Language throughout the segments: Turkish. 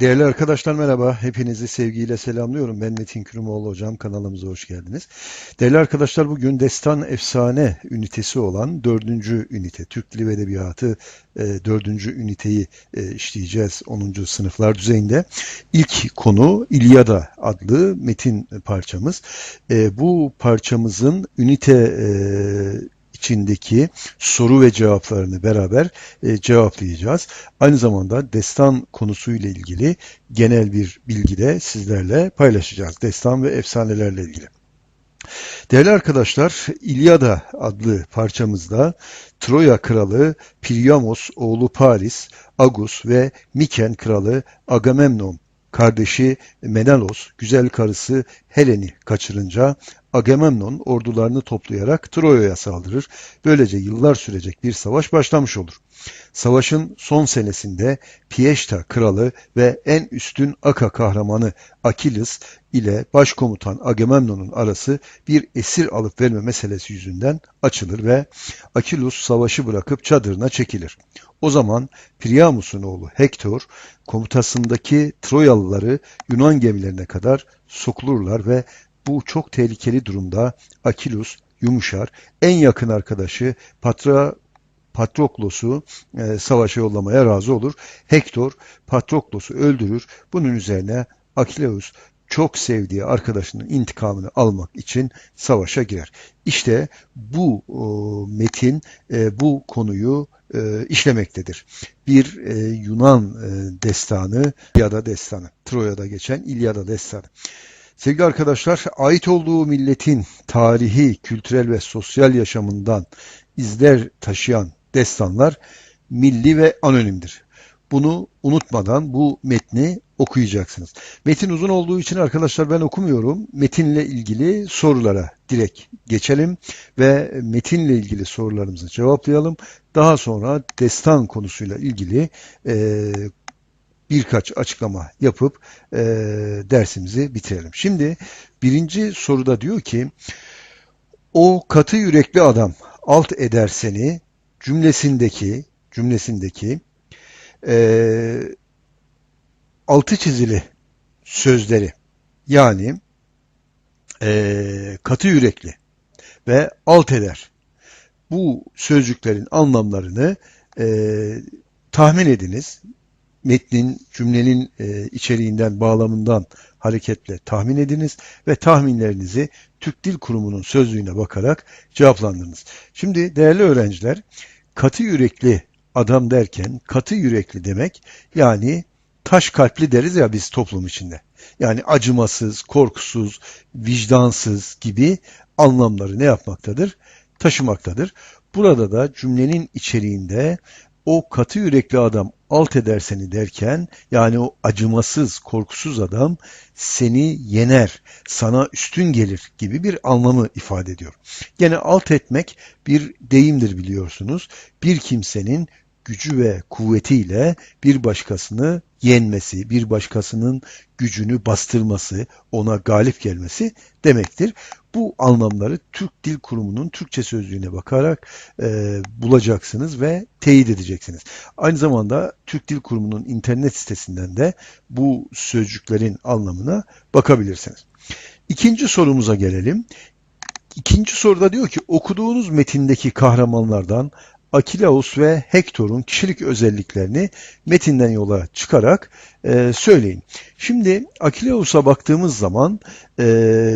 Değerli arkadaşlar merhaba. Hepinizi sevgiyle selamlıyorum. Ben Metin Kürümoğlu hocam. Kanalımıza hoş geldiniz. Değerli arkadaşlar bugün Destan Efsane ünitesi olan dördüncü ünite. Türk Dili ve Edebiyatı e, dördüncü üniteyi e, işleyeceğiz 10. sınıflar düzeyinde. İlk konu İlyada adlı metin parçamız. E, bu parçamızın ünite e, içindeki soru ve cevaplarını beraber e, cevaplayacağız. Aynı zamanda destan konusuyla ilgili genel bir bilgi de sizlerle paylaşacağız. Destan ve efsanelerle ilgili. Değerli arkadaşlar, İlyada adlı parçamızda Troya kralı Priamos oğlu Paris, Agus ve Miken kralı Agamemnon kardeşi Menalos güzel karısı Helen'i kaçırınca Agamemnon ordularını toplayarak Troya'ya saldırır. Böylece yıllar sürecek bir savaş başlamış olur. Savaşın son senesinde Pieşta kralı ve en üstün Aka kahramanı Akilis ile başkomutan Agamemnon'un arası bir esir alıp verme meselesi yüzünden açılır ve Akilus savaşı bırakıp çadırına çekilir. O zaman Priamus'un oğlu Hektor komutasındaki Troyalıları Yunan gemilerine kadar sokulurlar ve bu çok tehlikeli durumda Akilus yumuşar. En yakın arkadaşı Patra Patroklos'u e, savaşa yollamaya razı olur. Hektor Patroklos'u öldürür. Bunun üzerine Akileus çok sevdiği arkadaşının intikamını almak için savaşa girer. İşte bu o, metin e, bu konuyu e, işlemektedir. Bir e, Yunan e, destanı ya da destanı. Troya'da geçen İlyada destanı. Sevgili arkadaşlar, ait olduğu milletin tarihi, kültürel ve sosyal yaşamından izler taşıyan destanlar milli ve anonimdir. Bunu unutmadan bu metni okuyacaksınız. Metin uzun olduğu için arkadaşlar ben okumuyorum. Metinle ilgili sorulara direkt geçelim ve metinle ilgili sorularımızı cevaplayalım. Daha sonra destan konusuyla ilgili e, birkaç açıklama yapıp e, dersimizi bitirelim. Şimdi birinci soruda diyor ki o katı yürekli adam alt eder seni cümlesindeki cümlesindeki e, altı çizili sözleri yani e, katı yürekli ve alt eder. Bu sözcüklerin anlamlarını e, tahmin ediniz metnin, cümlenin e, içeriğinden, bağlamından hareketle tahmin ediniz ve tahminlerinizi Türk Dil Kurumu'nun sözlüğüne bakarak cevaplandırınız. Şimdi değerli öğrenciler, katı yürekli adam derken katı yürekli demek yani taş kalpli deriz ya biz toplum içinde. Yani acımasız, korkusuz, vicdansız gibi anlamları ne yapmaktadır? Taşımaktadır. Burada da cümlenin içeriğinde o katı yürekli adam alt eder seni derken yani o acımasız, korkusuz adam seni yener, sana üstün gelir gibi bir anlamı ifade ediyor. Gene alt etmek bir deyimdir biliyorsunuz. Bir kimsenin gücü ve kuvvetiyle bir başkasını yenmesi, bir başkasının gücünü bastırması, ona galip gelmesi demektir. Bu anlamları Türk Dil Kurumu'nun Türkçe sözlüğüne bakarak e, bulacaksınız ve teyit edeceksiniz. Aynı zamanda Türk Dil Kurumu'nun internet sitesinden de bu sözcüklerin anlamına bakabilirsiniz. İkinci sorumuza gelelim. İkinci soruda diyor ki okuduğunuz metindeki kahramanlardan Akileus ve Hektor'un kişilik özelliklerini metinden yola çıkarak e, söyleyin. Şimdi Akileus'a baktığımız zaman e,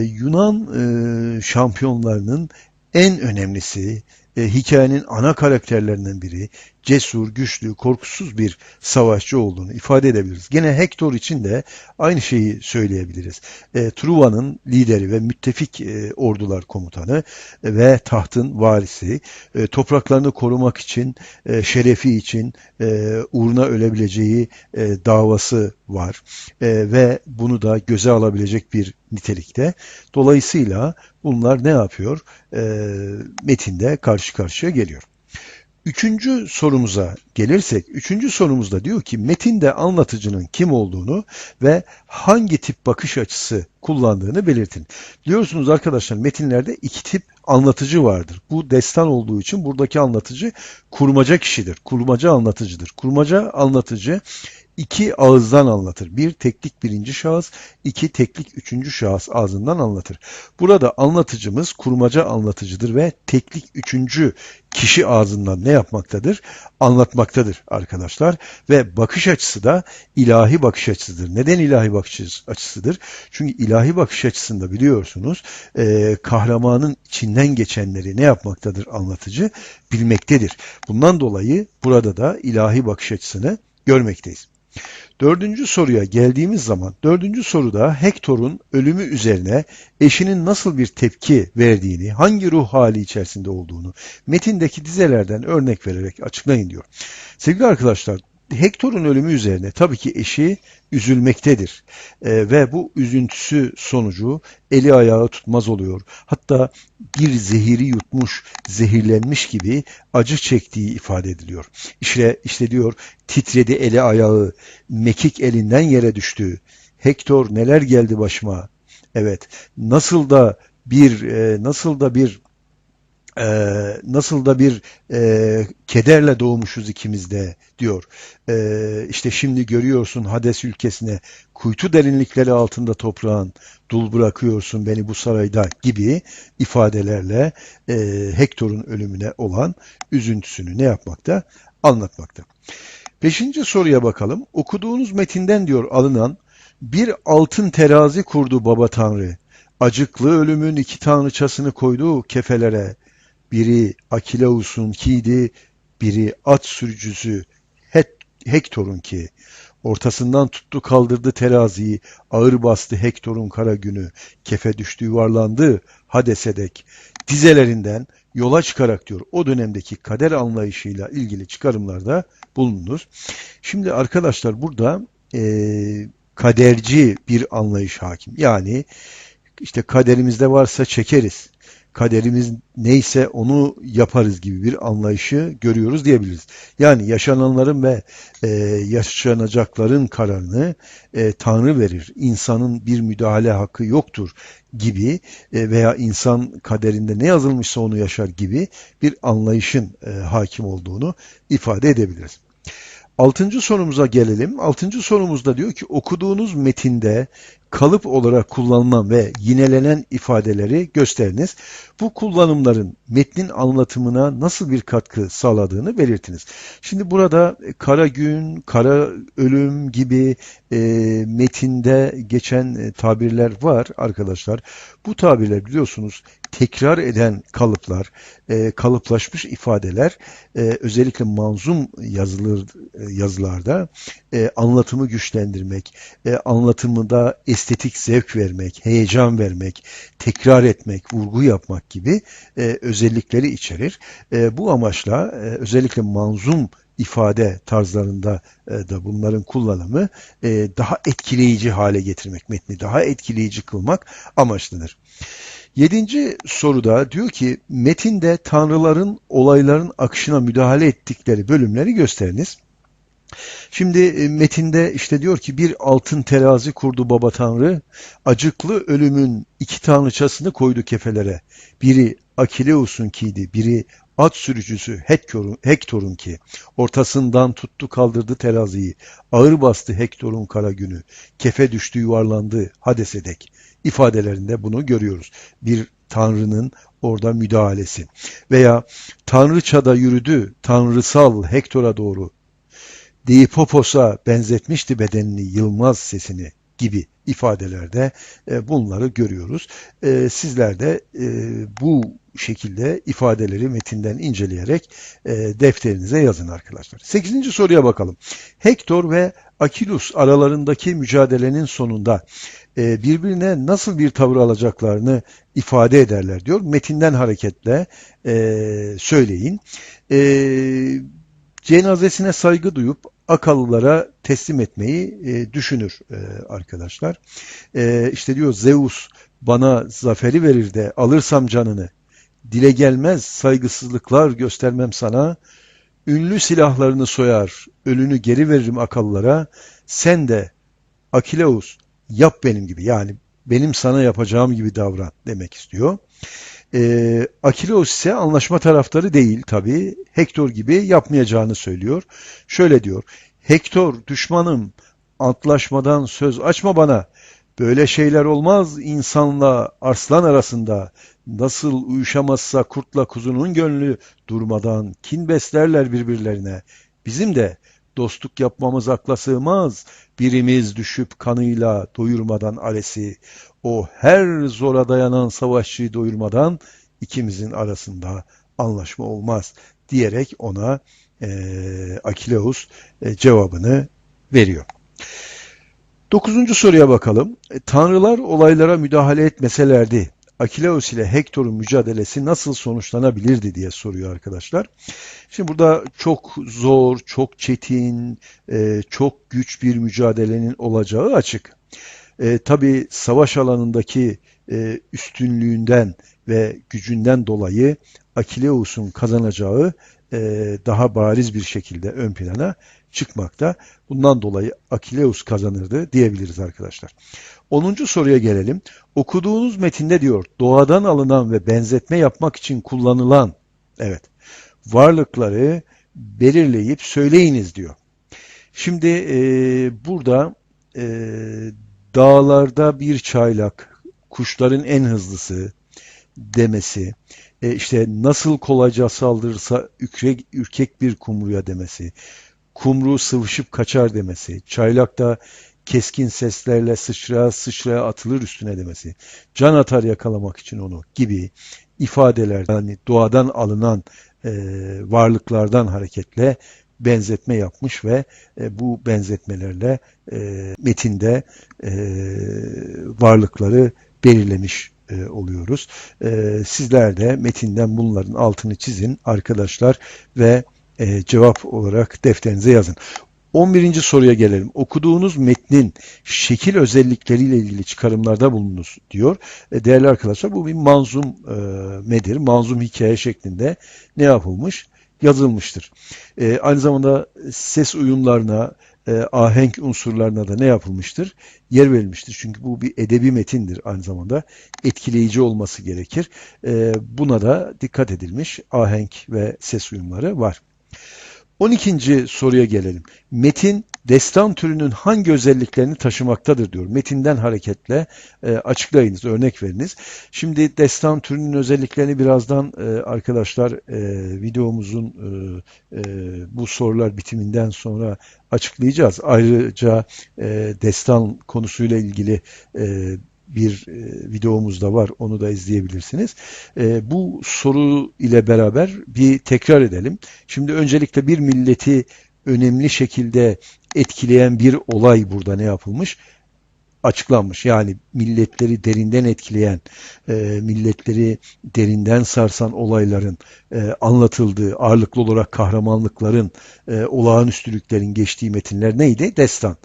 Yunan e, şampiyonlarının en önemlisi, e, hikayenin ana karakterlerinden biri, cesur, güçlü, korkusuz bir savaşçı olduğunu ifade edebiliriz. Gene Hector için de aynı şeyi söyleyebiliriz. E, Truva'nın lideri ve müttefik e, ordular komutanı ve tahtın varisi, e, topraklarını korumak için, e, şerefi için e, uğruna ölebileceği e, davası var e, ve bunu da göze alabilecek bir nitelikte. Dolayısıyla bunlar ne yapıyor? E, metinde karşı karşıya geliyor. Üçüncü sorumuza gelirsek, üçüncü sorumuzda diyor ki metinde anlatıcının kim olduğunu ve hangi tip bakış açısı kullandığını belirtin. Biliyorsunuz arkadaşlar metinlerde iki tip anlatıcı vardır. Bu destan olduğu için buradaki anlatıcı kurmaca kişidir. Kurmaca anlatıcıdır. Kurmaca anlatıcı iki ağızdan anlatır. Bir teklik birinci şahıs, iki teklik üçüncü şahıs ağzından anlatır. Burada anlatıcımız kurmaca anlatıcıdır ve teklik üçüncü kişi ağzından ne yapmaktadır? Anlatmaktadır arkadaşlar. Ve bakış açısı da ilahi bakış açısıdır. Neden ilahi bakış açısıdır? Çünkü ilahi bakış açısında biliyorsunuz e, kahramanın içinden geçenleri ne yapmaktadır anlatıcı? Bilmektedir. Bundan dolayı burada da ilahi bakış açısını görmekteyiz. Dördüncü soruya geldiğimiz zaman, dördüncü soruda Hector'un ölümü üzerine eşinin nasıl bir tepki verdiğini, hangi ruh hali içerisinde olduğunu metindeki dizelerden örnek vererek açıklayın diyor. Sevgili arkadaşlar, Hector'un ölümü üzerine tabii ki eşi üzülmektedir Ee, ve bu üzüntüsü sonucu eli ayağı tutmaz oluyor. Hatta bir zehiri yutmuş, zehirlenmiş gibi acı çektiği ifade ediliyor. İşte, işte diyor titredi eli ayağı, mekik elinden yere düştü. Hector neler geldi başıma. Evet, nasıl da bir e, nasıl da bir e, nasıl da bir e, kederle doğmuşuz ikimiz de diyor. E, işte şimdi görüyorsun Hades ülkesine kuytu derinlikleri altında toprağın dul bırakıyorsun beni bu sarayda gibi ifadelerle e, Hektor'un ölümüne olan üzüntüsünü ne yapmakta? Anlatmakta. Beşinci soruya bakalım. Okuduğunuz metinden diyor alınan bir altın terazi kurdu baba tanrı. Acıklı ölümün iki tanrıçasını koydu kefelere. Biri Akileus'un kiydi, biri at sürücüsü Hektor'un ki. Ortasından tuttu kaldırdı teraziyi, ağır bastı Hektor'un kara günü, kefe düştü yuvarlandı Hades'e dek. Dizelerinden yola çıkarak diyor o dönemdeki kader anlayışıyla ilgili çıkarımlarda bulununuz. Şimdi arkadaşlar burada e, kaderci bir anlayış hakim. Yani işte kaderimizde varsa çekeriz kaderimiz neyse onu yaparız gibi bir anlayışı görüyoruz diyebiliriz. Yani yaşananların ve e, yaşanacakların kararını e, Tanrı verir. İnsanın bir müdahale hakkı yoktur gibi e, veya insan kaderinde ne yazılmışsa onu yaşar gibi bir anlayışın e, hakim olduğunu ifade edebiliriz. Altıncı sorumuza gelelim. Altıncı sorumuzda diyor ki okuduğunuz metinde kalıp olarak kullanılan ve yinelenen ifadeleri gösteriniz. Bu kullanımların metnin anlatımına nasıl bir katkı sağladığını belirtiniz. Şimdi burada kara gün, kara ölüm gibi e, metinde geçen e, tabirler var arkadaşlar. Bu tabirler biliyorsunuz tekrar eden kalıplar, e, kalıplaşmış ifadeler e, özellikle manzum yazılır e, yazılarda e, anlatımı güçlendirmek, e, anlatımında estetik zevk vermek, heyecan vermek, tekrar etmek, vurgu yapmak gibi e, özellikleri içerir. E, bu amaçla e, özellikle manzum ifade tarzlarında e, da bunların kullanımı e, daha etkileyici hale getirmek, metni daha etkileyici kılmak amaçlıdır. Yedinci soruda diyor ki metinde tanrıların olayların akışına müdahale ettikleri bölümleri gösteriniz. Şimdi e, metinde işte diyor ki bir altın terazi kurdu baba tanrı, acıklı ölümün iki tanrıçasını koydu kefelere. Biri Akileus'un kiydi, biri at sürücüsü Hektor'un, Hektor'un ki ortasından tuttu kaldırdı teraziyi, ağır bastı Hektor'un kara günü, kefe düştü yuvarlandı Hades'e dek ifadelerinde bunu görüyoruz. Bir tanrının orada müdahalesi. Veya tanrıçada yürüdü tanrısal Hektor'a doğru. Deipopos'a benzetmişti bedenini yılmaz sesini gibi ifadelerde e, bunları görüyoruz. E, sizler de e, bu şekilde ifadeleri metinden inceleyerek defterinize yazın arkadaşlar. Sekizinci soruya bakalım. Hektor ve Akilus aralarındaki mücadelenin sonunda birbirine nasıl bir tavır alacaklarını ifade ederler diyor. Metinden hareketle söyleyin. Cenazesine saygı duyup Akalılara teslim etmeyi e, düşünür e, arkadaşlar. E, işte diyor Zeus bana zaferi verir de alırsam canını. Dile gelmez saygısızlıklar göstermem sana. Ünlü silahlarını soyar, ölünü geri veririm Akalılara. Sen de Akileus yap benim gibi yani benim sana yapacağım gibi davran demek istiyor. E, Akileus ise anlaşma taraftarı değil tabi. Hector gibi yapmayacağını söylüyor. Şöyle diyor. Hektor düşmanım antlaşmadan söz açma bana. Böyle şeyler olmaz insanla arslan arasında. Nasıl uyuşamazsa kurtla kuzunun gönlü durmadan kin beslerler birbirlerine. Bizim de dostluk yapmamız akla sığmaz. Birimiz düşüp kanıyla doyurmadan alesi. O her zora dayanan savaşçıyı doyurmadan ikimizin arasında anlaşma olmaz diyerek ona e, Akileus e, cevabını veriyor. Dokuzuncu soruya bakalım. E, Tanrılar olaylara müdahale etmeselerdi Akileus ile Hektor'un mücadelesi nasıl sonuçlanabilirdi diye soruyor arkadaşlar. Şimdi burada çok zor, çok çetin, e, çok güç bir mücadelenin olacağı açık. E, Tabi savaş alanındaki e, üstünlüğünden ve gücünden dolayı Akileus'un kazanacağı e, daha bariz bir şekilde ön plana çıkmakta. Bundan dolayı Akileus kazanırdı diyebiliriz arkadaşlar. 10. soruya gelelim. Okuduğunuz metinde diyor doğadan alınan ve benzetme yapmak için kullanılan evet varlıkları belirleyip söyleyiniz diyor. Şimdi e, burada e, dağlarda bir çaylak, kuşların en hızlısı demesi, e, işte nasıl kolayca saldırırsa ürkek, ürkek bir kumruya demesi, kumru sıvışıp kaçar demesi, çaylak da keskin seslerle sıçraya sıçraya atılır üstüne demesi, can atar yakalamak için onu gibi ifadeler yani doğadan alınan e, varlıklardan hareketle benzetme yapmış ve e, bu benzetmelerle e, metinde e, varlıkları belirlemiş e, oluyoruz. E, sizler de metinden bunların altını çizin arkadaşlar ve e, cevap olarak defterinize yazın. 11. soruya gelelim. Okuduğunuz metnin şekil özellikleriyle ilgili çıkarımlarda bulununuz diyor. E, değerli arkadaşlar bu bir manzum e, medir. Manzum hikaye şeklinde ne yapılmış? Yazılmıştır. E, aynı zamanda ses uyumlarına, e, ahenk unsurlarına da ne yapılmıştır? Yer verilmiştir. Çünkü bu bir edebi metindir aynı zamanda. Etkileyici olması gerekir. E, buna da dikkat edilmiş. Ahenk ve ses uyumları var. 12. soruya gelelim. Metin destan türünün hangi özelliklerini taşımaktadır diyor. Metinden hareketle e, açıklayınız, örnek veriniz. Şimdi destan türünün özelliklerini birazdan e, arkadaşlar e, videomuzun e, e, bu sorular bitiminden sonra açıklayacağız. Ayrıca e, destan konusuyla ilgili e, bir e, videomuz da var. Onu da izleyebilirsiniz. E, bu soru ile beraber bir tekrar edelim. Şimdi öncelikle bir milleti önemli şekilde etkileyen bir olay burada ne yapılmış? Açıklanmış. Yani milletleri derinden etkileyen, e, milletleri derinden sarsan olayların e, anlatıldığı, ağırlıklı olarak kahramanlıkların, e, olağanüstülüklerin geçtiği metinler neydi? Destan.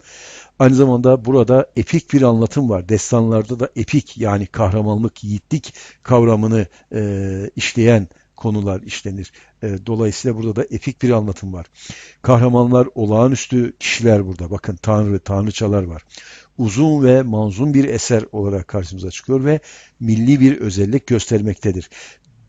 Aynı zamanda burada epik bir anlatım var. Destanlarda da epik yani kahramanlık, yiğitlik kavramını e, işleyen konular işlenir. E, dolayısıyla burada da epik bir anlatım var. Kahramanlar olağanüstü kişiler burada. Bakın tanrı, tanrıçalar var. Uzun ve manzum bir eser olarak karşımıza çıkıyor ve milli bir özellik göstermektedir.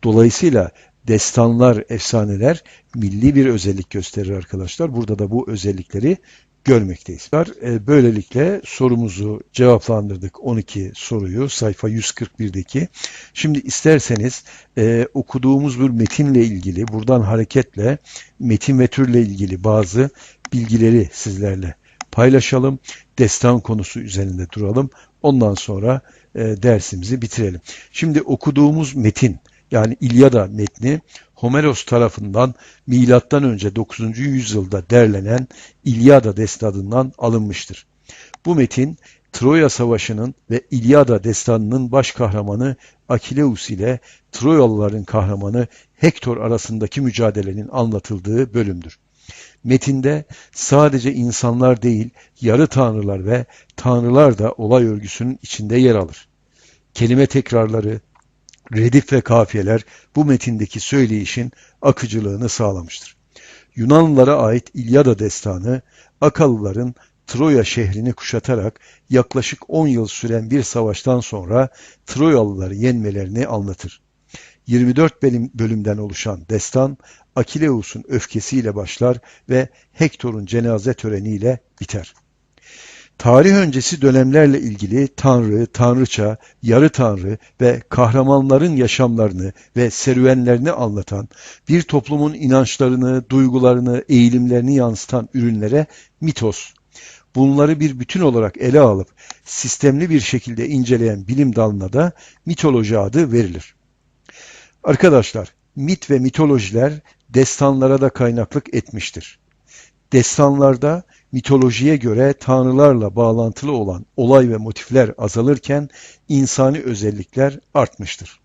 Dolayısıyla destanlar, efsaneler milli bir özellik gösterir arkadaşlar. Burada da bu özellikleri görmekteyiz. E, böylelikle sorumuzu cevaplandırdık 12 soruyu sayfa 141'deki. Şimdi isterseniz e, okuduğumuz bir metinle ilgili buradan hareketle metin ve türle ilgili bazı bilgileri sizlerle paylaşalım. Destan konusu üzerinde duralım. Ondan sonra e, dersimizi bitirelim. Şimdi okuduğumuz metin yani İlyada metni Homeros tarafından milattan önce 9. yüzyılda derlenen İlyada destanından alınmıştır. Bu metin Troya Savaşı'nın ve İlyada destanının baş kahramanı Akileus ile Troyalıların kahramanı Hektor arasındaki mücadelenin anlatıldığı bölümdür. Metinde sadece insanlar değil, yarı tanrılar ve tanrılar da olay örgüsünün içinde yer alır. Kelime tekrarları, redif ve kafiyeler bu metindeki söyleyişin akıcılığını sağlamıştır. Yunanlılara ait İlyada destanı, Akalıların Troya şehrini kuşatarak yaklaşık 10 yıl süren bir savaştan sonra Troyalıları yenmelerini anlatır. 24 bölüm- bölümden oluşan destan Akileus'un öfkesiyle başlar ve Hektor'un cenaze töreniyle biter. Tarih öncesi dönemlerle ilgili tanrı, tanrıça, yarı tanrı ve kahramanların yaşamlarını ve serüvenlerini anlatan, bir toplumun inançlarını, duygularını, eğilimlerini yansıtan ürünlere mitos, bunları bir bütün olarak ele alıp sistemli bir şekilde inceleyen bilim dalına da mitoloji adı verilir. Arkadaşlar, mit ve mitolojiler destanlara da kaynaklık etmiştir. Destanlarda mitolojiye göre tanrılarla bağlantılı olan olay ve motifler azalırken insani özellikler artmıştır.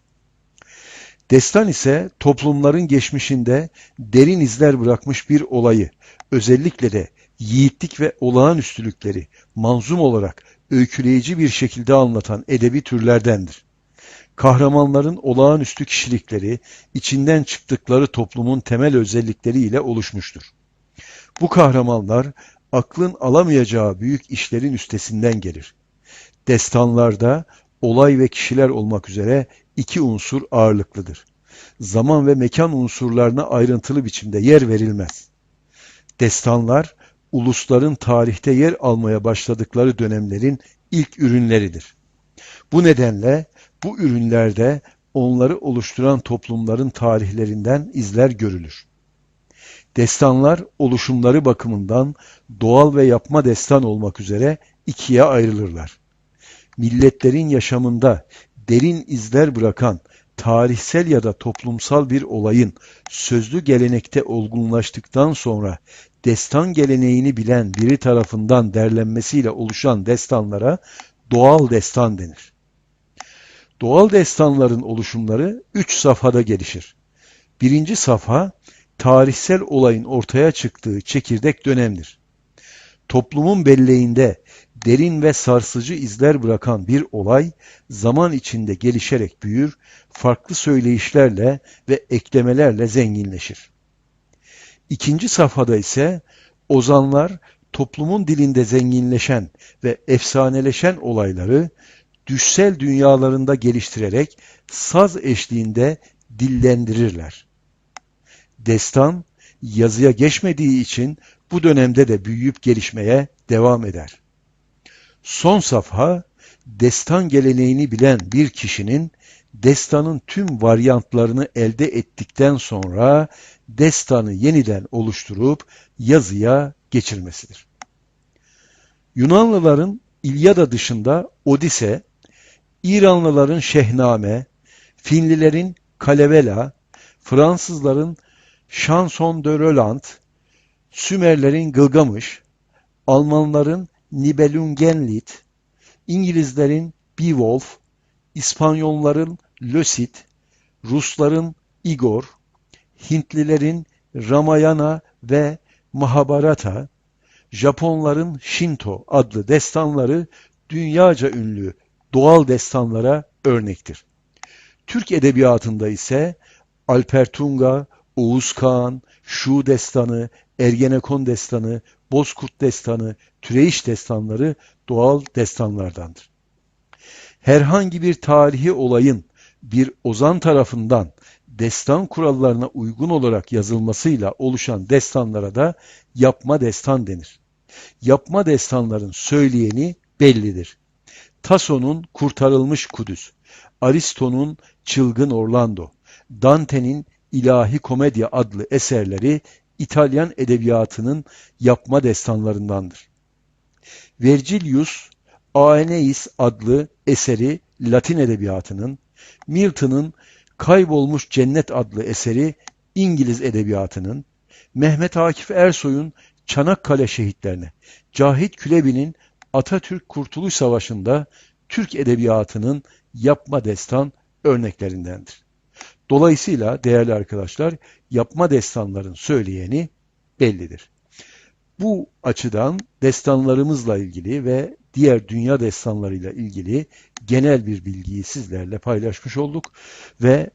Destan ise toplumların geçmişinde derin izler bırakmış bir olayı, özellikle de yiğitlik ve olağanüstülükleri manzum olarak öyküleyici bir şekilde anlatan edebi türlerdendir. Kahramanların olağanüstü kişilikleri, içinden çıktıkları toplumun temel özellikleriyle oluşmuştur. Bu kahramanlar aklın alamayacağı büyük işlerin üstesinden gelir. Destanlarda olay ve kişiler olmak üzere iki unsur ağırlıklıdır. Zaman ve mekan unsurlarına ayrıntılı biçimde yer verilmez. Destanlar ulusların tarihte yer almaya başladıkları dönemlerin ilk ürünleridir. Bu nedenle bu ürünlerde onları oluşturan toplumların tarihlerinden izler görülür. Destanlar oluşumları bakımından doğal ve yapma destan olmak üzere ikiye ayrılırlar. Milletlerin yaşamında derin izler bırakan tarihsel ya da toplumsal bir olayın sözlü gelenekte olgunlaştıktan sonra destan geleneğini bilen biri tarafından derlenmesiyle oluşan destanlara doğal destan denir. Doğal destanların oluşumları üç safhada gelişir. Birinci safha, tarihsel olayın ortaya çıktığı çekirdek dönemdir. Toplumun belleğinde derin ve sarsıcı izler bırakan bir olay zaman içinde gelişerek büyür, farklı söyleyişlerle ve eklemelerle zenginleşir. İkinci safhada ise ozanlar toplumun dilinde zenginleşen ve efsaneleşen olayları düşsel dünyalarında geliştirerek saz eşliğinde dillendirirler. Destan yazıya geçmediği için bu dönemde de büyüyüp gelişmeye devam eder. Son safha destan geleneğini bilen bir kişinin destanın tüm varyantlarını elde ettikten sonra destanı yeniden oluşturup yazıya geçirmesidir. Yunanlıların İlyada dışında Odise, İranlıların Şehname, Finlilerin Kalevala, Fransızların Chanson de Roland, Sümerlerin Gılgamış, Almanların Nibelungenlied, İngilizlerin Beowulf, İspanyolların Lösit, Rusların Igor, Hintlilerin Ramayana ve Mahabharata, Japonların Shinto adlı destanları dünyaca ünlü doğal destanlara örnektir. Türk edebiyatında ise Alper Tunga, Oğuz Kağan, Şu Destanı, Ergenekon Destanı, Bozkurt Destanı, Türeyiş Destanları doğal destanlardandır. Herhangi bir tarihi olayın bir ozan tarafından destan kurallarına uygun olarak yazılmasıyla oluşan destanlara da yapma destan denir. Yapma destanların söyleyeni bellidir. Tasso'nun Kurtarılmış Kudüs, Aristo'nun Çılgın Orlando, Dante'nin İlahi Komedya adlı eserleri İtalyan edebiyatının yapma destanlarındandır. Vergilius Aeneis adlı eseri Latin edebiyatının, Milton'ın Kaybolmuş Cennet adlı eseri İngiliz edebiyatının, Mehmet Akif Ersoy'un Çanakkale şehitlerine, Cahit Külebi'nin Atatürk Kurtuluş Savaşı'nda Türk edebiyatının yapma destan örneklerindendir. Dolayısıyla değerli arkadaşlar yapma destanların söyleyeni bellidir. Bu açıdan destanlarımızla ilgili ve diğer dünya destanlarıyla ilgili genel bir bilgiyi sizlerle paylaşmış olduk ve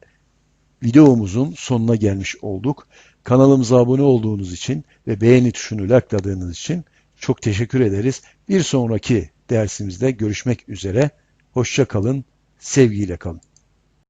videomuzun sonuna gelmiş olduk. Kanalımıza abone olduğunuz için ve beğeni tuşunu likeladığınız için çok teşekkür ederiz. Bir sonraki dersimizde görüşmek üzere. Hoşça kalın, sevgiyle kalın.